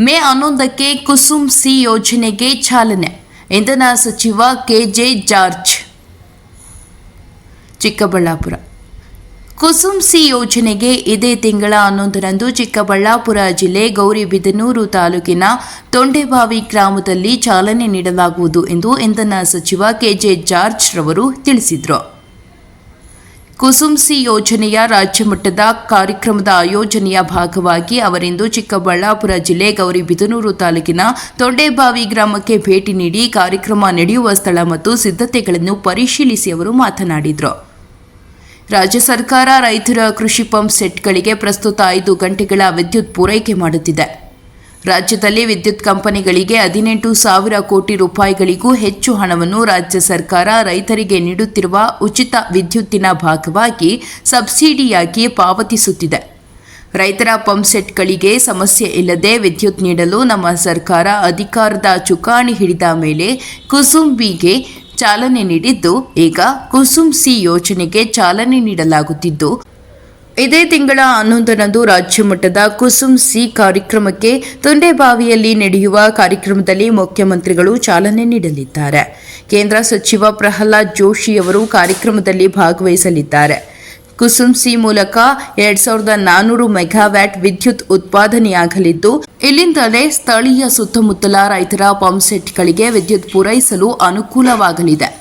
ಮೇ ಹನ್ನೊಂದಕ್ಕೆ ಕುಸುಮ್ ಸಿ ಯೋಜನೆಗೆ ಚಾಲನೆ. ಇಂಧನ ಸಚಿವ KJ George. Chikkaballapur. Kusum C ಯೋಜನೆಗೆ ಇದೇ ತಿಂಗಳ ಹನ್ನೊಂದರಂದು ಚಿಕ್ಕಬಳ್ಳಾಪುರ ಜಿಲ್ಲೆ ಗೌರಿಬಿದನೂರು ತಾಲೂಕಿನ ತೊಂಡೆಬಾವಿ ಗ್ರಾಮದಲ್ಲಿ ಚಾಲನೆ ನೀಡಲಾಗುವುದು ಎಂದು ಇಂಧನ ಸಚಿವ ಕೆಜೆ ಜಾರ್ಜ್ ರವರು ತಿಳಿಸಿದರು. ಕುಸುಮ್ ಸಿ ಯೋಜನೆಯ ರಾಜ್ಯ ಮಟ್ಟದ ಕಾರ್ಯಕ್ರಮದ ಆಯೋಜನೆಯ ಭಾಗವಾಗಿ ಅವರಿಂದು ಚಿಕ್ಕಬಳ್ಳಾಪುರ ಜಿಲ್ಲೆ ಗೌರಿಬಿದನೂರು ತಾಲೂಕಿನ ತೊಂಡೆಬಾವಿ ಗ್ರಾಮಕ್ಕೆ ಭೇಟಿ ನೀಡಿ ಕಾರ್ಯಕ್ರಮ ನಡೆಯುವ ಸ್ಥಳ ಮತ್ತು ಸಿದ್ಧತೆಗಳನ್ನು ಪರಿಶೀಲಿಸಿ ಅವರು ಮಾತನಾಡಿದರು. ರಾಜ್ಯ ಸರ್ಕಾರ ರೈತರ ಕೃಷಿ ಪಂಪ್ ಸೆಟ್ಗಳಿಗೆ ಪ್ರಸ್ತುತ ಐದು ಗಂಟೆಗಳ ವಿದ್ಯುತ್ ಪೂರೈಕೆ ಮಾಡುತ್ತಿದೆ. ರಾಜ್ಯದಲ್ಲಿ ವಿದ್ಯುತ್ ಕಂಪನಿಗಳಿಗೆ ಹದಿನೆಂಟು ಸಾವಿರ ಕೋಟಿ ರೂಪಾಯಿಗಳಿಗೂ ಹೆಚ್ಚು ಹಣವನ್ನು ರಾಜ್ಯ ಸರ್ಕಾರ ರೈತರಿಗೆ ನೀಡುತ್ತಿರುವ ಉಚಿತ ವಿದ್ಯುತ್ತಿನ ಭಾಗವಾಗಿ ಸಬ್ಸಿಡಿಯಾಗಿ ಪಾವತಿಸುತ್ತಿದೆ. ರೈತರ ಪಂಪ್ ಸೆಟ್ಗಳಿಗೆ ಸಮಸ್ಯೆ ಇಲ್ಲದೆ ವಿದ್ಯುತ್ ನೀಡಲು ನಮ್ಮ ಸರ್ಕಾರ ಅಧಿಕಾರದ ಚುಕಾಣಿ ಹಿಡಿದ ಮೇಲೆ ಕುಸುಂಬಿಗೆ ಚಾಲನೆ ನೀಡಿದ್ದು, ಈಗ ಕುಸುಮ್ ಸಿ ಯೋಜನೆಗೆ ಚಾಲನೆ ನೀಡಲಾಗುತ್ತಿದ್ದು ಇದೇ ತಿಂಗಳ ಹನ್ನೊಂದರಂದು ರಾಜ್ಯ ಮಟ್ಟದ ಕುಸುಮ್ ಸಿ ಕಾರ್ಯಕ್ರಮಕ್ಕೆ ತೊಂಡೆಬಾವಿಯಲ್ಲಿ ನಡೆಯುವ ಕಾರ್ಯಕ್ರಮದಲ್ಲಿ ಮುಖ್ಯಮಂತ್ರಿಗಳು ಚಾಲನೆ ನೀಡಲಿದ್ದಾರೆ. ಕೇಂದ್ರ ಸಚಿವ ಪ್ರಹ್ಲಾದ್ ಜೋಶಿಯವರು ಕಾರ್ಯಕ್ರಮದಲ್ಲಿ ಭಾಗವಹಿಸಲಿದ್ದಾರೆ. ಕುಸುಮ್ ಸಿ ಮೂಲಕ ಎರಡ್ ಸಾವಿರದ ನಾನ್ನೂರು ಮೆಗಾವ್ಯಾಟ್ ವಿದ್ಯುತ್ ಉತ್ಪಾದನೆಯಾಗಲಿದ್ದು, ಇಲ್ಲಿಂದಲೇ ಸ್ಥಳೀಯ ಸುತ್ತಮುತ್ತಲ ರೈತರ ಪಂಪ್ಸೆಟ್ಗಳಿಗೆ ವಿದ್ಯುತ್ ಪೂರೈಸಲು ಅನುಕೂಲವಾಗಲಿದೆ.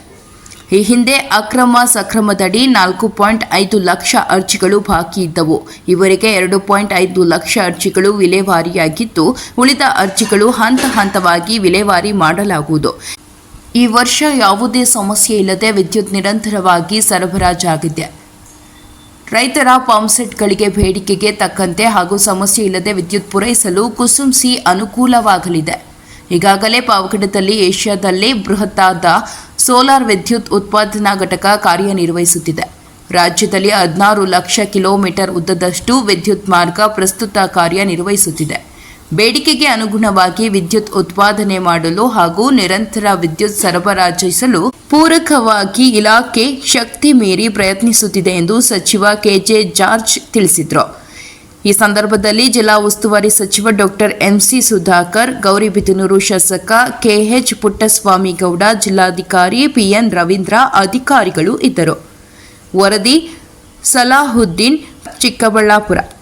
ಈ ಹಿಂದೆ ಅಕ್ರಮ ಸಕ್ರಮದಡಿ ನಾಲ್ಕು ಪಾಯಿಂಟ್ ಐದು ಲಕ್ಷ ಅರ್ಜಿಗಳು ಬಾಕಿ ಇದ್ದವು. ಇವರಿಗೆ ಎರಡು ಪಾಯಿಂಟ್ ಐದು ಲಕ್ಷ ಅರ್ಜಿಗಳು ವಿಲೇವಾರಿಯಾಗಿದ್ದು, ಉಳಿದ ಅರ್ಜಿಗಳು ಹಂತ ಹಂತವಾಗಿ ವಿಲೇವಾರಿ ಮಾಡಲಾಗುವುದು. ಈ ವರ್ಷ ಯಾವುದೇ ಸಮಸ್ಯೆ ಇಲ್ಲದೆ ವಿದ್ಯುತ್ ನಿರಂತರವಾಗಿ ಸರಬರಾಜಾಗಿದೆ. ರೈತರ ಪಂಪ್ಸೆಟ್ಗಳಿಗೆ ಬೇಡಿಕೆಗೆ ತಕ್ಕಂತೆ ಹಾಗೂ ಸಮಸ್ಯೆ ಇಲ್ಲದೆ ವಿದ್ಯುತ್ ಪೂರೈಸಲು ಕುಸುಮ್ ಸಿ ಅನುಕೂಲವಾಗಲಿದೆ. ಈಗಾಗಲೇ ಪಾವಗಡದಲ್ಲಿ ಏಷ್ಯಾದಲ್ಲೇ ಬೃಹತ್ತಾದ ಸೋಲಾರ್ ವಿದ್ಯುತ್ ಉತ್ಪಾದನಾ ಘಟಕ ಕಾರ್ಯನಿರ್ವಹಿಸುತ್ತಿದೆ. ರಾಜ್ಯದಲ್ಲಿ ಹದಿನಾರು ಲಕ್ಷ ಕಿಲೋಮೀಟರ್ ಉದ್ದದಷ್ಟು ವಿದ್ಯುತ್ ಮಾರ್ಗ ಪ್ರಸ್ತುತ ಕಾರ್ಯನಿರ್ವಹಿಸುತ್ತಿದೆ. ಬೇಡಿಕೆಗೆ ಅನುಗುಣವಾಗಿ ವಿದ್ಯುತ್ ಉತ್ಪಾದನೆ ಮಾಡಲು ಹಾಗೂ ನಿರಂತರ ವಿದ್ಯುತ್ ಸರಬರಾಜಿಸಲು ಪೂರಕವಾಗಿ ಇಲಾಖೆ ಶಕ್ತಿ ಮೀರಿ ಪ್ರಯತ್ನಿಸುತ್ತಿದೆ ಎಂದು ಸಚಿವ ಕೆಜೆ ಜಾರ್ಜ್ ತಿಳಿಸಿದರು. ಈ ಸಂದರ್ಭದಲ್ಲಿ ಜಿಲ್ಲಾ ಉಸ್ತುವಾರಿ ಸಚಿವ ಡಾಕ್ಟರ್ ಎಂಸಿ ಸುಧಾಕರ್ ಗೌರಿಬಿದನೂರು ಶಾಸಕ ಕೆಎಚ್ ಪುಟ್ಟಸ್ವಾಮಿ ಗೌಡ, ಜಿಲ್ಲಾಧಿಕಾರಿ ಪಿಎನ್ ರವೀಂದ್ರ ಅಧಿಕಾರಿಗಳು ಇದ್ದರು. ವರದಿ ಸಲಾಹುದ್ದೀನ್ ಚಿಕ್ಕಬಳ್ಳಾಪುರ.